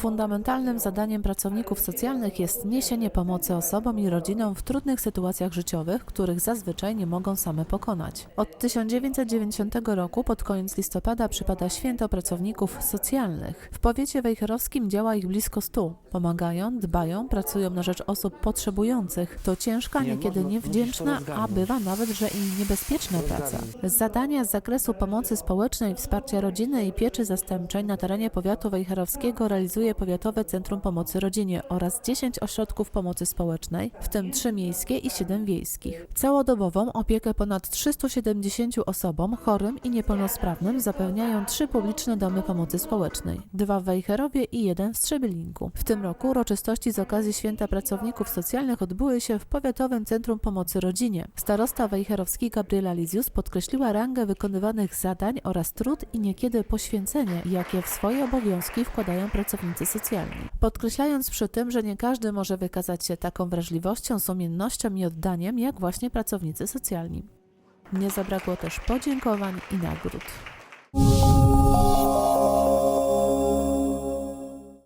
Fundamentalnym zadaniem pracowników socjalnych jest niesienie pomocy osobom i rodzinom w trudnych sytuacjach życiowych, których zazwyczaj nie mogą same pokonać. Od 1990 roku pod koniec listopada przypada święto pracowników socjalnych. W powiecie wejherowskim działa ich blisko 100. Pomagają, dbają, pracują na rzecz osób potrzebujących. To ciężka, Nie, niekiedy niewdzięczna, a bywa nawet, że i niebezpieczna praca. Zadania z zakresu pomocy społecznej, wsparcia rodziny i pieczy zastępczej na terenie powiatu wejherowskiego realizuje Powiatowe Centrum Pomocy Rodzinie oraz 10 ośrodków pomocy społecznej, w tym 3 miejskie i 7 wiejskich. Całodobową opiekę ponad 370 osobom chorym i niepełnosprawnym zapewniają trzy publiczne domy pomocy społecznej, dwa w Wejherowie i jeden w Strzebylinku. W tym roku uroczystości z okazji Święta Pracowników Socjalnych odbyły się w Powiatowym Centrum Pomocy Rodzinie. Starosta wejherowski Gabriela Lizius podkreśliła rangę wykonywanych zadań oraz trud i niekiedy poświęcenie, jakie w swoje obowiązki wkładają pracownicy socjalni. Podkreślając przy tym, że nie każdy może wykazać się taką wrażliwością, sumiennością i oddaniem, jak właśnie pracownicy socjalni. Nie zabrakło też podziękowań i nagród.